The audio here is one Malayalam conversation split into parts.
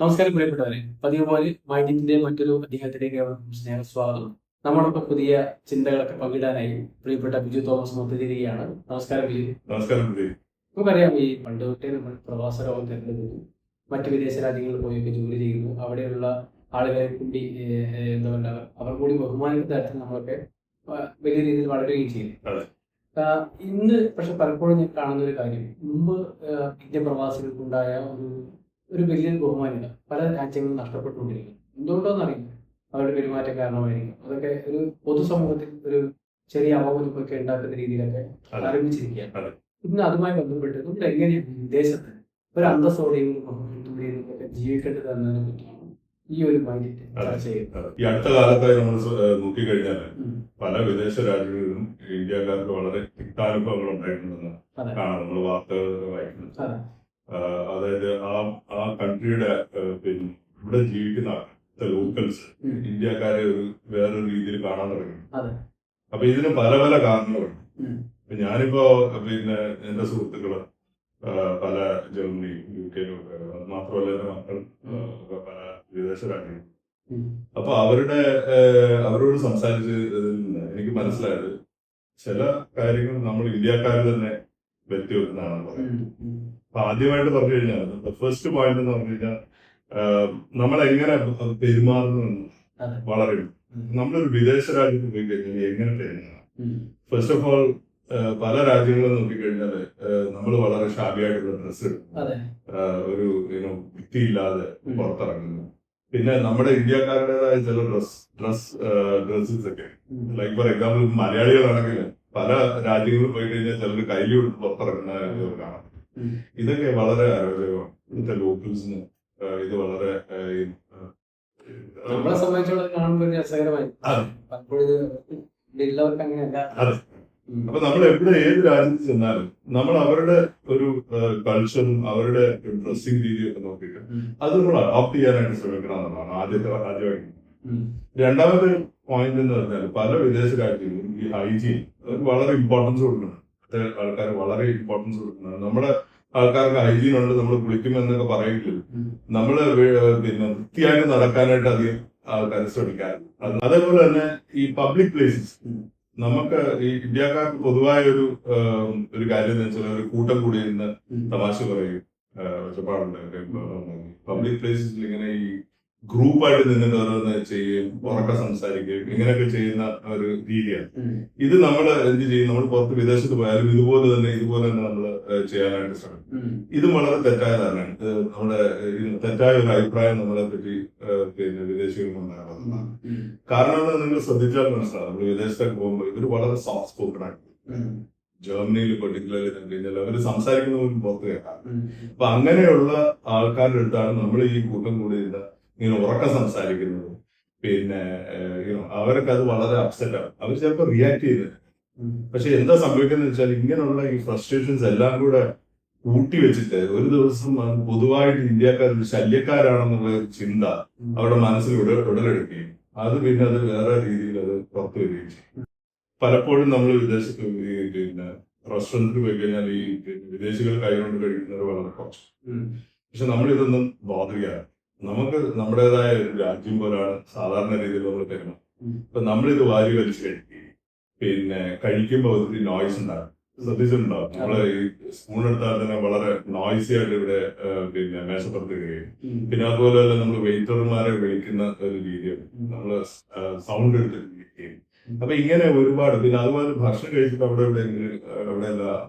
നമസ്കാരം പ്രിയപ്പെട്ടവരെ. പതിവ് പോലെ മൈൻഡിന്റെ മറ്റൊരു അധ്യായത്തിലേക്ക് സ്നേഹ സ്വാഗതം. നമ്മളൊക്കെ പുതിയ ചിന്തകളൊക്കെ പങ്കിടാനായി പ്രിയപ്പെട്ട ബിജു തോമസ് ഒത്തുചേരുകയാണ് നമസ്കാരം ബിജു. നമസ്കാരം നമുക്കറിയാം ഈ പണ്ട് തൊട്ടേ നമ്മൾ പ്രവാസ ലോകം തിരഞ്ഞെടുക്കുന്നു മറ്റ് വിദേശ രാജ്യങ്ങളിൽ പോയൊക്കെ ജോലി ചെയ്യുന്നു. അവിടെയുള്ള ആളുകളെ കൂടി എന്താ പറയുക അവർ കൂടി ബഹുമാനിക്കുന്ന തരത്തിൽ നമ്മളൊക്കെ വലിയ രീതിയിൽ വളരുകയും ചെയ്യും. അതെ. ഇന്ന് പക്ഷെ പലപ്പോഴും ഞാൻ കാണുന്ന ഒരു കാര്യം. മുമ്പ് ഇന്ത്യ ഇന്ത്യൻ പ്രവാസികൾക്കുണ്ടായ ഒരു ഒരു വലിയ ബഹുമാന്യത പല രാജ്യങ്ങളും നഷ്ടപ്പെട്ടുകൊണ്ടിരിക്കുന്നു. എന്തുകൊണ്ടോന്ന് അറിയില്ല അവരുടെ പെരുമാറ്റം കാരണമായിരിക്കും. അതൊക്കെ ഒരു പൊതുസമൂഹത്തിൽ ഒരു ചെറിയ അവബോധമൊക്കെ ഉണ്ടാക്കുന്ന രീതിയിലൊക്കെ ആരംഭിച്ചിരിക്കുകയാണ്. ഇന്ന് അതുമായി ബന്ധപ്പെട്ട് നമ്മൾ എങ്ങനെയാണ് വിദേശത്ത് ഒരു അന്തസ്സോടെയും ഒരു ബഹുമാനത്തോടെയും ഒക്കെ ജീവിക്കേണ്ടത് എന്നതിനെ പറ്റിയാണ് ഈ ഒരു ചെയ്യുന്നത്. ഈ അടുത്ത കാലത്തായി നമ്മൾ നോക്കിക്കഴിഞ്ഞാൽ. പല വിദേശ രാജ്യങ്ങളിലും ഇന്ത്യക്കാർക്ക് വളരെ തിക്താനുഭവങ്ങൾ ഉണ്ടായിട്ടുണ്ടെന്ന് കാണാം. നമ്മൾ വാർത്തകൾ വായിക്കുന്നത് അതായത് ആ ആ കൺട്രിയുടെ പിന്നെ ഇവിടെ ജീവിക്കുന്ന ലോക്കൽസ് ഇന്ത്യക്കാരെ ഒരു വേറൊരു രീതിയിൽ കാണാൻ തുടങ്ങി. അപ്പൊ ഇതിന് പല പല കാരണങ്ങളുണ്ട്. ഇപ്പൊ ഞാനിപ്പോ പിന്നെ എന്റെ സുഹൃത്തുക്കൾ പല ജർമ്മനി യു കെയിലും മാത്രമല്ല എന്റെ മക്കൾ പല വിദേശ രാജ്യങ്ങൾ അപ്പൊ അവരുടെ അവരോട് അവരോട് സംസാരിച്ച് എനിക്ക് മനസ്സിലായത് ചില കാര്യങ്ങൾ നമ്മൾ ഇന്ത്യക്കാർ തന്നെ വ്യക്തി വെക്കുന്നതാണെന്ന് പറയാം ഉം. ഉം. അപ്പൊ ആദ്യമായിട്ട് പറഞ്ഞു കഴിഞ്ഞാൽ ഫസ്റ്റ് പോയിന്റ് എന്ന് പറഞ്ഞു കഴിഞ്ഞാൽ നമ്മൾ എങ്ങനെ പെരുമാറുന്നു. വളരെ. നമ്മളൊരു വിദേശ രാജ്യത്ത് പോയി കഴിഞ്ഞാൽ എങ്ങനെ പെരുമാറണം. ഫസ്റ്റ് ഓഫ് ഓൾ പല രാജ്യങ്ങളും നോക്കിക്കഴിഞ്ഞാൽ നമ്മൾ വളരെ ഷാബിയായിട്ടുള്ള ഡ്രസ്സ് ഒരു വൃത്തിയില്ലാതെ. പുറത്തിറങ്ങുന്നു പിന്നെ നമ്മുടെ ഇന്ത്യക്കാരുടേതായ ചില ഡ്രസ് ഡ്രസ് ഡ്രസ്സസ് ഒക്കെ. ലൈക്ക് ഫോർ എക്സാമ്പിൾ മലയാളികളാണെങ്കിൽ പല രാജ്യങ്ങളിൽ പോയി കഴിഞ്ഞാൽ ചിലർ കയ്യിൽ കൊടുത്ത് പുറത്തിറങ്ങുന്ന കാണാം ഇതൊക്കെ വളരെ ആരോഗ്യമാണ് ഇന്നത്തെ ലോക്കൽസിന് ഇത് വളരെ നമ്മളെ സംബന്ധിച്ചോളം കാണുമ്പോൾ രസകരമായി പലപ്പോഴും ഇത് ഇവിടെ ഉള്ളവർക്ക് അങ്ങനെയല്ല. അതെ. അപ്പൊ നമ്മൾ എവിടെ ഏത് രാജ്യത്ത് ചെന്നാലും നമ്മൾ അവരുടെ ഒരു കൾച്ചറും അവരുടെ ഡ്രസ്സിംഗ് രീതിയൊക്കെ നോക്കിയിട്ട്. അത് നമ്മൾ അഡോപ്റ്റ് ചെയ്യാനായിട്ട് ശ്രമിക്കണം എന്നുള്ളതാണ് ആദ്യത്തെ ആദ്യമായിട്ട്. ഉം. പോയിന്റ് എന്ന് പറഞ്ഞാൽ പല വിദേശ രാജ്യങ്ങളും ഈ ഹൈജീൻ വളരെ ഇമ്പോർട്ടൻസ് കൊടുക്കണം. ആൾക്കാർ വളരെ ഇമ്പോർട്ടൻസ് കൊടുക്കുന്നത് നമ്മുടെ ആൾക്കാർക്ക് ഹൈജീൻ ഉണ്ട് നമ്മൾ കുളിക്കുമെന്നൊക്കെ പറയില്ല? നമ്മൾ നമ്മൾ പിന്നെ വൃത്തിയായിട്ട് നടക്കാനായിട്ട് അധികം ആൾക്കാർ ശ്രമിക്കാറുണ്ട് അതേപോലെ തന്നെ ഈ പബ്ലിക് പ്ലേസസ് നമുക്ക് ഈ ഇന്ത്യക്കാർക്ക് പൊതുവായ ഒരു ഒരു കാര്യം എന്ന് വെച്ചാൽ ഒരു കൂട്ടം കൂടി ഇരുന്ന് തമാശ പറയും പബ്ലിക് പ്ലേസസിൽ ഇങ്ങനെ ഈ ഗ്രൂപ്പായിട്ട് നിന്നിട്ട് ഓരോന്ന് ചെയ്യുകയും ഉറക്കെ സംസാരിക്കുകയും ഇങ്ങനെയൊക്കെ ചെയ്യുന്ന ഒരു രീതിയാണ്. ഇത് നമ്മൾ എന്ത് ചെയ്യും? നമ്മൾ പുറത്ത് വിദേശത്ത് പോയാലും ഇതുപോലെ തന്നെ ഇതുപോലെ തന്നെ നമ്മൾ ചെയ്യാനായിട്ട് ശ്രമിക്കും. ഇത് വളരെ തെറ്റായ ധാരണയാണ്. നമ്മുടെ തെറ്റായ ഒരു അഭിപ്രായം നമ്മളെ പറ്റി പിന്നെ വിദേശികളിൽ ഉണ്ടാകുന്നത് കാരണം എന്താ നിങ്ങൾ ശ്രദ്ധിച്ചാൽ മനസ്സിലാവും. നമ്മൾ വിദേശത്തൊക്കെ പോകുമ്പോൾ ഇവർ വളരെ സോഫ്റ്റ് സ്പോക്കൺ ആണ്. ഉം. ജർമ്മനിയിൽ പെർട്ടിക്കുലർലി കണ്ടു കഴിഞ്ഞാൽ അവർ സംസാരിക്കുന്ന പോലും പുറത്ത് കേൾക്കാം അപ്പൊ അങ്ങനെയുള്ള ആൾക്കാരുടെ അടുത്താണ് നമ്മൾ ഈ കൂട്ടം കൂടി ഇരുന്ന് ഇങ്ങനെ ഉറക്കം സംസാരിക്കുന്നത്. പിന്നെ അവർക്ക് അത് വളരെ അപ്സെറ്റ് ആണ്. അവർ ചിലപ്പോൾ റിയാക്ട് ചെയ്യുന്നത്. പക്ഷെ എന്താ സംഭവിക്കുന്നത് വെച്ചാൽ ഇങ്ങനെയുള്ള ഈ ഫ്രസ്ട്രേഷൻസ് എല്ലാം കൂടെ കൂട്ടി വെച്ചിട്ട് ഒരു ദിവസം പൊതുവായിട്ട് ഇന്ത്യക്കാർ ഒരു ശല്യക്കാരാണെന്നുള്ള ചിന്ത അവരുടെ മനസ്സിൽ ഉട ഉടലെടുക്കുകയും അത് പിന്നെ അത് വേറെ രീതിയിൽ അത് പുറത്തു വരികയും ചെയ്യും. പലപ്പോഴും നമ്മൾ വിദേശത്ത് പിന്നെ റെസ്റ്റോറന്റിൽ പോയി കഴിഞ്ഞാൽ ഈ വിദേശികൾ കൈകൊണ്ട് കഴിക്കുന്നത് വളരെ കുറച്ച്. പക്ഷെ നമ്മൾ ഇതൊന്നും നമുക്ക് നമ്മുടേതായ ഒരു രാജ്യം പോലാണ് സാധാരണ രീതിയിൽ നമ്മൾ പെരുമാറും ഉം. ഇപ്പൊ നമ്മളിത് വാരി വലിച്ചു കഴിക്കുകയും പിന്നെ കഴിക്കുമ്പോൾ ഒത്തിരി നോയ്സ് ഉണ്ടാകും. ശ്രദ്ധിച്ചിട്ടുണ്ടാവും. നമ്മൾ ഈ സ്പൂൺ എടുത്താൽ തന്നെ വളരെ നോയ്സി ആയിട്ട് ഇവിടെ പിന്നെ മേശപ്പുറത്തിടുകയും ഉം. പിന്നെ അതുപോലെ തന്നെ നമ്മൾ വെയിറ്റർമാരെ വിളിക്കുന്ന ഒരു രീതിയാണ്. നമ്മൾ സൗണ്ട് എടുത്തിട്ട് വിളിക്കുകയും അപ്പൊ ഇങ്ങനെ ഒരുപാട് പിന്നെ അതുപോലെ ഭക്ഷണം കഴിച്ചിട്ട് അവിടെ ഇവിടെ അവിടെ എല്ലാം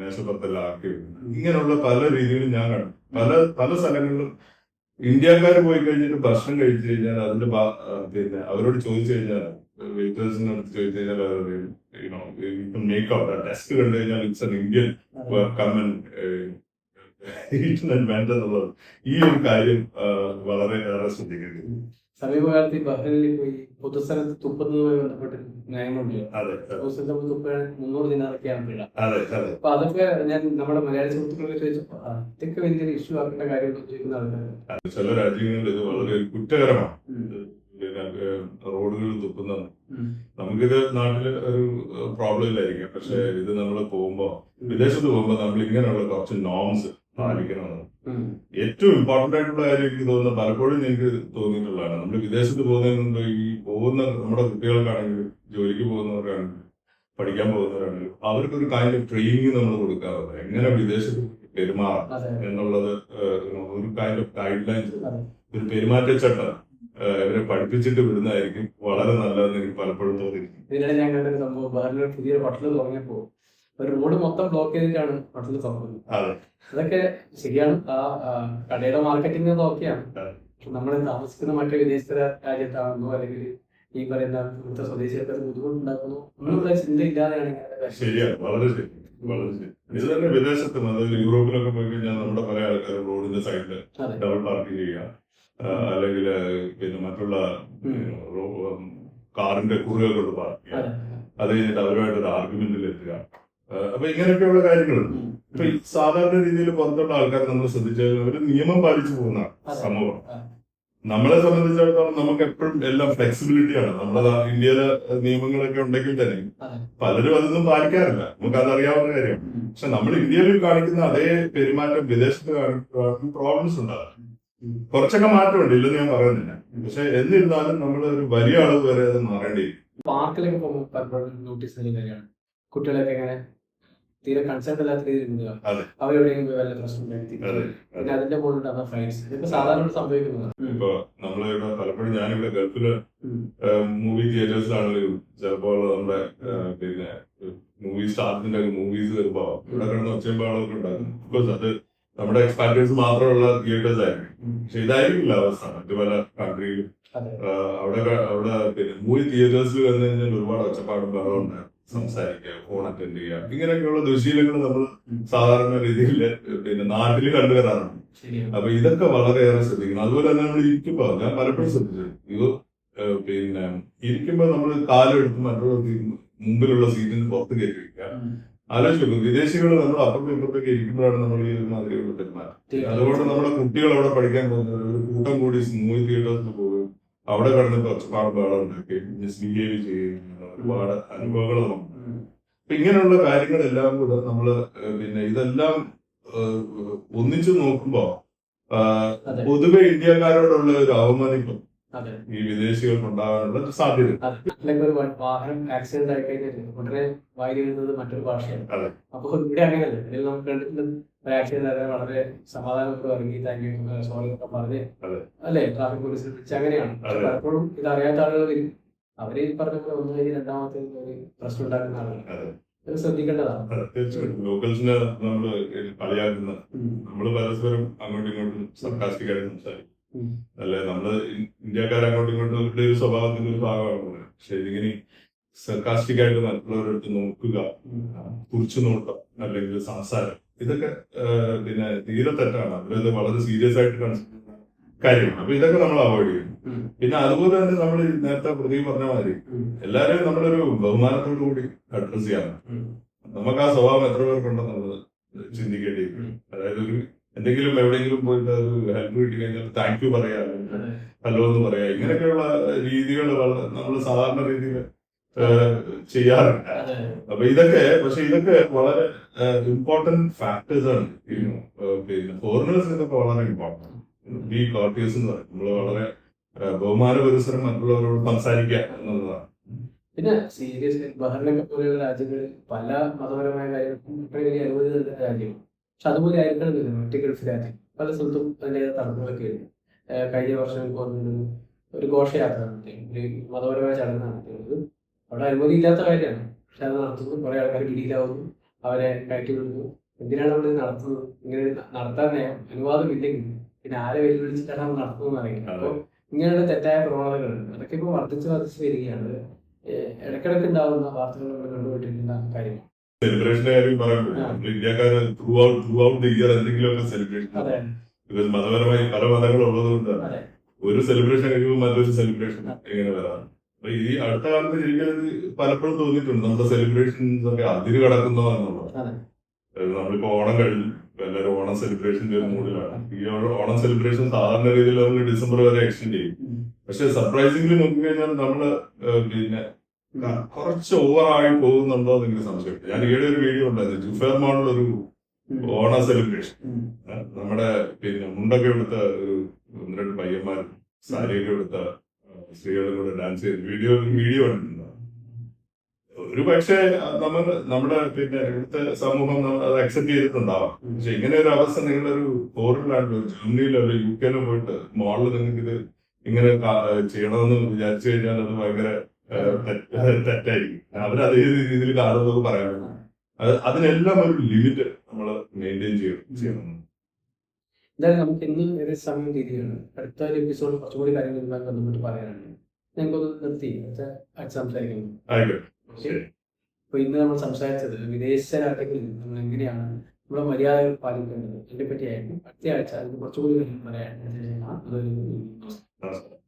മേശപ്പുറത്തെല്ലാം ആക്കി ഇങ്ങനെയുള്ള പല രീതിയിലും ഞാൻ കണ്ടു. പല പല സ്ഥലങ്ങളിലും ഇന്ത്യക്കാർ പോയി കഴിഞ്ഞിട്ട് ഭക്ഷണം കഴിച്ചു കഴിഞ്ഞാൽ അതിന്റെ പിന്നെ അവരോട് ചോദിച്ചു കഴിഞ്ഞാൽ വെയിറ്റേഴ്സിന്റെ അടുത്ത് ചോദിച്ചു കഴിഞ്ഞാൽ അവർ മേക്ക് ഔട്ട് ടെസ്റ്റ് കണ്ടു കഴിഞ്ഞാൽ ഇറ്റ്സ് എൻ ഇന്ത്യൻ. കമൻ വേണ്ടെന്നുള്ളത് ഈ ഒരു കാര്യം വളരെ ഏറെ ശ്രദ്ധിക്കേണ്ടത് സമീപകാലത്ത് ഈ ബഹ്റിനിൽ പോയി പൊതുസ്ഥലത്ത് തുപ്പുന്നതുമായി ബന്ധപ്പെട്ട് നയമുണ്ട് അതെ പൊതുസ്ഥലത്ത് നമ്മൾ തുപ്പാൻ മുന്നൂറ് ദിനാറൊക്കെയാണ് പിഴ അപ്പൊ അതൊക്കെ ഞാൻ നമ്മുടെ മലയാളി സുഹൃത്തുക്കളെ ചോദിച്ചപ്പോ അതൊക്കെ വലിയൊരു ഇഷ്യൂ ആക്കേണ്ട എന്ന് ചോദിക്കുന്ന ആൾക്കാർ ചില രാജ്യങ്ങളിൽ ഇത് വളരെ കുറ്റകരമാണ്. റോഡുകളിൽ തുപ്പുന്നത്. നമുക്കിത് നാട്ടിൽ ഒരു പ്രോബ്ലം ഇല്ലായിരിക്കും. പക്ഷെ ഇത് നമ്മൾ പോകുമ്പോ വിദേശത്ത് പോകുമ്പോ നമ്മൾ ഇങ്ങനെയുള്ള കുറച്ച് നോംസ് പാലിക്കണമെന്ന്. ഏറ്റവും ഇമ്പോർട്ടന്റ് ആയിട്ടുള്ള കാര്യം എനിക്ക് തോന്നുന്നത് പലപ്പോഴും എനിക്ക് തോന്നിയിട്ടുള്ളതാണ്. നമ്മൾ വിദേശത്ത് പോകുന്നതിന് മുമ്പ് ഈ പോകുന്ന നമ്മുടെ കുട്ടികൾക്കാണെങ്കിലും ജോലിക്ക് പോകുന്നവർക്കാണെങ്കിലും പഠിക്കാൻ പോകുന്നവരാണെങ്കിലും അവർക്കൊരു കൈൻഡ് ഓഫ് ട്രെയിനിങ് നമ്മൾ കൊടുക്കാറുണ്ട്. എങ്ങനെ വിദേശത്ത് പെരുമാറാം എന്നുള്ളത് ഒരു കൈൻഡ് ഓഫ് ഗൈഡ് ലൈൻസ് ഒരു പെരുമാറ്റച്ചട്ടം ഇവരെ പഠിപ്പിച്ചിട്ട് വിടുന്നതായിരിക്കും വളരെ നല്ലതെന്ന് എനിക്ക് പലപ്പോഴും തോന്നിയിരിക്കും ഇതിനിടെ ഞാൻ കണ്ടൊരു സംഭവം. പുതിയൊരു ഹോട്ടൽ തുടങ്ങിയപ്പോ ഒരു റോഡ് മൊത്തം ബ്ലോക്ക് ചെയ്തിട്ടാണ് ഹോട്ടൽ തുറക്കുന്നത് അതെ. അതൊക്കെ ശരിയാണ്. ആ കടയുടെ മാർക്കറ്റിംഗ് ഓക്കെയാണ്. അതെ. നമ്മൾ താമസിക്കുന്ന മറ്റു വിദേശ രാജ്യത്താണെന്നോ അല്ലെങ്കിൽ ഈ പറയുന്ന ഇവിടുത്തെ സ്വദേശികൾക്ക് ബുദ്ധിമുട്ടുണ്ടാക്കുന്നു ഒന്നുമുള്ള ചിന്ത ഇല്ലാതെയാണ് ശരിയാണ്. വളരെ ശരി. വളരെ ശരി. ഇത് തന്നെ വിദേശത്ത് അതായത് യൂറോപ്പിലൊക്കെ പോയി കഴിഞ്ഞാൽ നമ്മുടെ പല ആൾക്കാരും റോഡിന്റെ സൈഡിൽ ഡബിൾ പാർക്ക് ചെയ്യുക. അല്ലെങ്കിൽ പിന്നെ മറ്റുള്ള കാറിന്റെ കുറുകൾ കൊണ്ട് പാർക്ക് ചെയ്യുക. അതെ കഴിഞ്ഞിട്ട് അവരുമായിട്ട് ഒരു ആർഗ്യുമെന്റിൽ എത്തുക. അപ്പൊ ഇങ്ങനെയൊക്കെയുള്ള കാര്യങ്ങളുണ്ട്. ഇപ്പൊ സാധാരണ രീതിയിൽ പുറത്തുള്ള ആൾക്കാർ നമ്മൾ ശ്രദ്ധിച്ചാൽ ഒരു നിയമം പാലിച്ചു പോകുന്ന. സമൂഹം നമ്മളെ സംബന്ധിച്ചിടത്തോളം നമുക്ക് എപ്പോഴും എല്ലാം ഫ്ലെക്സിബിലിറ്റിയാണ് നമ്മുടെ ഇന്ത്യയിലെ നിയമങ്ങളൊക്കെ ഉണ്ടെങ്കിൽ തന്നെ പലരും അതൊന്നും പാലിക്കാറില്ല. നമുക്ക് അതറിയാവുന്ന കാര്യമാണ്. ഉം. പക്ഷെ നമ്മൾ ഇന്ത്യയിൽ കാണിക്കുന്ന അതേ പെരുമാറ്റം വിദേശത്ത് കാണിക്കുന്ന പ്രോബ്ലംസ് ഉണ്ടാകാം. കുറച്ചൊക്കെ മാറ്റമുണ്ട്. ഇല്ലെന്ന് ഞാൻ പറയുന്നില്ല. പക്ഷെ എന്നിരുന്നാലും നമ്മൾ ഒരു വലിയ അളവ് വരെ അത് മാറേണ്ടിയിരിക്കും പാർക്കിലൊക്കെ പോകുമ്പോൾ നോട്ടീസ് കുട്ടികളൊക്കെ ഇങ്ങനെ തീരെ കൺസേൺ അല്ലാത്ത രീതിയിൽ അവരെവിടെയും വല്ല പ്രശ്നം. പിന്നെ അതിന്റെ മുകളിൽ ഫ്രണ്ട്സ് ഇപ്പൊ സാധാരണ സംഭവിക്കുന്നത്. ഉം. ഇപ്പൊ നമ്മളിവിടെ പലപ്പോഴും ഞാനിവിടെ ഗൾഫിൽ. മൂവി തിയേറ്റേഴ്സിലാണെങ്കിലും ചിലപ്പോൾ നമ്മുടെ പിന്നെ മൂവി സ്റ്റാർസിന്റെ മൂവീസ് വരുമ്പോ ഇവിടെ കിടന്ന് ഒച്ചയമ്പാളൊക്കെ ഉണ്ടാകും ബിക്കോസ് അത് നമ്മുടെ എക്സ്പാൻഡേഴ്സ് മാത്രമുള്ള തിയേറ്റേഴ്സ് ആയിരിക്കും. പക്ഷെ ഇതായിരിക്കില്ല അവസ്ഥ. മറ്റു പല കൺട്രിയിലും അവിടെ അവിടെ പിന്നെ മൂവി തിയേറ്റേഴ്സിൽ വന്നു കഴിഞ്ഞാൽ ഒരുപാട് ഒച്ചപ്പാടും ബഹളം ഉണ്ടാകും സംസാരിക്കുക ഫോൺ അറ്റൻഡ് ചെയ്യുക ഇങ്ങനെയൊക്കെയുള്ള ദുശീലങ്ങൾ നമ്മൾ സാധാരണ രീതിയിൽ പിന്നെ നാട്ടിൽ കണ്ടുവരാറുണ്ട് അപ്പൊ ഇതൊക്കെ വളരെയേറെ ശ്രദ്ധിക്കണം. അതുപോലെ തന്നെ നമ്മൾ ഇരിക്കുമ്പോൾ ഞാൻ പലപ്പോഴും ശ്രദ്ധിച്ചു ഇത് പിന്നെ ഇരിക്കുമ്പോൾ നമ്മൾ കാലെടുത്ത് മറ്റുള്ള സീ- മുമ്പിലുള്ള സീറ്റിന് പുറത്ത് കയറ്റി വെക്കുക. ആലോചിച്ചു വിദേശികൾ നമ്മൾ അപ്പുറത്തും ഇപ്പുറത്തൊക്കെ ഇരിക്കുമ്പോഴാണ് നമ്മൾ ഈ ഒരു മാതിരിയുള്ള പെരുമാറ്റം. അതുകൊണ്ട് നമ്മുടെ കുട്ടികൾ അവിടെ പഠിക്കാൻ പോകുന്നത് ഒരു കൂട്ടം കൂടി മൂവി തിയേറ്റേഴ്സിൽ പോകുകയും അവിടെ കടന്ന് ഒച്ചപ്പാട് ബഹളം ഉണ്ടാക്കുകയും മിസ്ബിഹേവ് ചെയ്യുന്ന ഒരുപാട് അനുഭവങ്ങൾ നമുക്ക്. അപ്പൊ ഇങ്ങനെയുള്ള കാര്യങ്ങളെല്ലാം കൂടെ നമ്മൾ പിന്നെ ഇതെല്ലാം ഒന്നിച്ചു നോക്കുമ്പോ പൊതുവെ ഇന്ത്യക്കാരോടുള്ള ഒരു അവമതിപ്പ് അതെ ഈ വിദേശികൾക്ക് ഉണ്ടാകാനുള്ള സാധ്യത അല്ലെങ്കിൽ ഒരു വാഹനം ആക്സിഡന്റ് ആയി കഴിഞ്ഞാൽ ഉടനെ വായിൽ എഴുതുന്നത് മറ്റൊരു ഭാഷയാണ്. അപ്പോൾ ഇവിടെ അങ്ങനെയല്ല. ഇതിൽ നമുക്ക് കണ്ടിട്ടുണ്ട് ഒരു ആക്സിഡന്റ് ആയാലും വളരെ സമാധാനത്തോടെ ഇറങ്ങി താങ്ക് യു സോറി എന്നൊക്കെ പറഞ്ഞ്. അല്ലേ? ട്രാഫിക് പോലീസിൽ വിളിച്ച് അങ്ങനെയാണ്. പലപ്പോഴും ഇത് അറിയാത്ത ആളുകൾ വരും. അവർ പറഞ്ഞ പോലെ ഒന്ന് കഴിഞ്ഞ് രണ്ടാമത്തെ ഒരു പ്രശ്നം ഉണ്ടാക്കുന്ന ആളുകൾ ശ്രദ്ധിക്കേണ്ടതാണ്. തീർച്ചയായിട്ടും. ലോക്കൽസിനെ നമ്മൾ കളിയാക്കുന്ന. നമ്മൾ പരസ്പരം അങ്ങോട്ടും ഇങ്ങോട്ടും സർക്കാസ്റ്റിക് ആയിട്ട് സംസാരിക്കും. അല്ലെ നമ്മൾ ഇന്ത്യക്കാർ അങ്ങോട്ടും ഇങ്ങോട്ടും ഒരു സ്വഭാവത്തിന്റെ ഒരു ഭാഗമാണ് പക്ഷെ ഇതിങ്ങനെ സർക്കാസ്റ്റിക് ആയിട്ട് മറ്റുള്ളവരെടുത്ത് നോക്കുക. കുറിച്ചു നോട്ടം അല്ലെങ്കിൽ സംസാരം ഇതൊക്കെ പിന്നെ തീരെ തെറ്റാണ് അവരത് വളരെ സീരിയസ് ആയിട്ട് കൺസിഡർ കാര്യമാണ് അപ്പൊ ഇതൊക്കെ നമ്മൾ അവോയ്ഡ് ചെയ്യും പിന്നെ അതുപോലെ തന്നെ നമ്മൾ നേരത്തെ പ്രതി പറഞ്ഞ മാതിരി എല്ലാരെയും എല്ലാവരെയും നമ്മളൊരു ബഹുമാനത്തോടു കൂടി അഡ്രസ് ചെയ്യണം. നമുക്ക് ആ സ്വഭാവം എത്ര പേർക്കുണ്ടെന്നുള്ളത് ചിന്തിക്കേണ്ടി. അതായത് ഒരു എന്തെങ്കിലും എവിടെയെങ്കിലും പോയിട്ട് അത് ഹെൽപ്പ് കിട്ടി കഴിഞ്ഞാൽ താങ്ക് യു പറയാ ഹലോ എന്ന് പറയാ. ഇങ്ങനെയൊക്കെയുള്ള രീതികൾ നമ്മൾ സാധാരണ രീതിയിൽ ചെയ്യാറുണ്ട്. അപ്പൊ ഇതൊക്കെ പക്ഷെ ഇതൊക്കെ വളരെ ഇമ്പോർട്ടന്റ് ഫാക്ടേഴ്സ് ആണ്. പിന്നെ ഫോറിനേഴ്സ് ഇതൊക്കെ വളരെ ഇമ്പോർട്ടന്റ് ബി കോർട്ടിയസ് എന്ന് പറയും. നമ്മൾ വളരെ ഏഹ്, ബഹുമാന പരിസരം മറ്റുള്ളവരോട് സംസാരിക്കുക എന്നുള്ളതാണ്. പിന്നെ സീരിയസ് ബഹ്റിനൊക്കെ പോലെയുള്ള രാജ്യങ്ങളിൽ പല മതപരമായ കാര്യങ്ങൾക്കും ഇപ്പോഴും വലിയ അനുമതി നൽകുന്ന രാജ്യമാണ് പക്ഷെ അതുപോലെ ആയിരിക്കണമെന്നില്ല മറ്റ് ഗൾഫ് രാജ്യം പല സ്ഥലത്തും അതിന്റെ തടസ്സങ്ങളൊക്കെ ഉണ്ട്. കഴിഞ്ഞ വർഷം പോകുന്നത് ഒരു ഘോഷയാത്ര നടത്തി. ഒരു മതപരമായ ചടങ്ങ് നടത്തിയത് അവിടെ അനുമതി ഇല്ലാത്ത കാര്യമാണ്. പക്ഷെ അത് നടത്തുന്നു. കുറെ ആൾക്കാർ പിടിയിലാവുന്നു. അവരെ കയറ്റി വിടുന്നു. എന്തിനാണ് അവിടെ നടത്തുന്നത്? ഇങ്ങനെ നടത്താൻ അനുവാദം ഇല്ലെങ്കിൽ പിന്നെ ആരെ വെല്ലുവിളിച്ചിട്ടാണ് നമ്മൾ നടത്തുന്നത് അറിയില്ല. അപ്പോൾ ഇങ്ങനെയുള്ള തെറ്റായ പ്രവണതകളുണ്ട്. അതൊക്കെ ഇപ്പോൾ വർദ്ധിച്ച് വർദ്ധിച്ച് വരികയാണ്. ഇടക്കിടക്ക് ഇടയ്ക്കിടയ്ക്ക് ഉണ്ടാവുന്ന വാർത്തകൾ നമ്മൾ കണ്ടുപോയിട്ടിരിക്കുന്ന കാര്യമാണ് സെലിബ്രേഷന്റെ കാര്യം പറയുമ്പോൾ. നമ്മൾ ഇന്ത്യക്കാര് throughout throughout year എന്തെങ്കിലുമൊക്കെ സെലിബ്രേഷൻ ബിക്കോസ് മതപരമായി പല മതങ്ങളും ഉള്ളതുകൊണ്ടാണ്. ഒരു സെലിബ്രേഷൻ കഴിയുമ്പോൾ മറ്റൊരു സെലിബ്രേഷൻ എങ്ങനെ വരാം അപ്പൊ ഈ അടുത്ത കാലത്ത് ശരിക്കും പലപ്പോഴും തോന്നിയിട്ടുണ്ട്. നമ്മുടെ സെലിബ്രേഷൻസ് ഒക്കെ അതിര് കടക്കുന്നതാണെന്നുള്ളത് നമ്മളിപ്പോ ഓണം കഴിഞ്ഞു. എല്ലാവരും ഓണം സെലിബ്രേഷന്റെ ഒരു മൂഡിലാണ്. ഈ ഓണം സെലിബ്രേഷൻ സാധാരണ രീതിയിൽ നമ്മൾ ഡിസംബർ വരെ എക്സ്റ്റെൻഡ് ചെയ്യും. പക്ഷെ സർപ്രൈസിംഗ്ലി നോക്കിക്കഴിഞ്ഞാൽ നമ്മൾ പിന്നെ കുറച്ച് ഓവറായി പോകുന്നുണ്ടോ എന്ന് എനിക്ക് സംശയമില്ല ഞാൻ ഈയിടെ ഒരു വീഡിയോ ഉണ്ടായിരുന്നു. ജുഫേർ ഒരു. ഓണ സെലിബ്രേഷൻ നമ്മുടെ പിന്നെ മുണ്ടൊക്കെ എടുത്ത ഒരു ഒന്ന് രണ്ട് പയ്യന്മാർ സാരിയൊക്കെ എടുത്ത സ്ത്രീകളും കൂടെ ഡാൻസ് ചെയ്ത് വീഡിയോ വീഡിയോ കണ്ടിട്ടുണ്ടോ. ഒരു പക്ഷേ നമ്മൾ നമ്മുടെ പിന്നെ ഇവിടുത്തെ സമൂഹം അത് അക്സെപ്റ്റ് ചെയ്തിട്ടുണ്ടാവാം. പക്ഷെ ഇങ്ങനെ ഒരു അവസ്ഥ നിങ്ങളൊരു ഫോറിനിലാണല്ലോ ജർമ്മനിയിലോ അല്ലെ യു കെയിലോ പോയിട്ട് മോളിൽ നിങ്ങൾക്ക് ഇത് ഇങ്ങനെ ചെയ്യണമെന്ന് വിചാരിച്ചു കഴിഞ്ഞാൽ അത് ഭയങ്കര തെറ്റായിരിക്കും. അവർ അതേ രീതിയിൽ കാണുന്നത് പറയാനാണ് അത് അതിനെല്ലാം ഒരു ലിമിറ്റ് നമ്മൾ മെയിന്റെയിൻ ചെയ്യണം. ചെയ്യണം. എന്തായാലും നമുക്ക് ഇന്ന് ഏകദേശം സമയം തീരുകയാണ്. അടുത്ത ഒരു എപ്പിസോഡ് കുറച്ചുകൂടി കാര്യങ്ങൾ ബന്ധപ്പെട്ട് പറയാനുണ്ട്. ഞങ്ങൾക്കൊന്ന് നിർത്തി. സംസാരിക്കുന്നു ആയിക്കോട്ടെ. അപ്പൊ ഇന്ന് നമ്മൾ സംസാരിച്ചത് വിദേശ രാജ്യങ്ങളിൽ നമ്മൾ എങ്ങനെയാണ് നമ്മുടെ മര്യാദകൾ പാലിക്കേണ്ടത്? അതിനെ പറ്റിയായിരുന്നു അടുത്ത ആഴ്ച അതിന് കുറച്ചുകൂടി പറയാൻ അതൊരു നമസ്കാരം.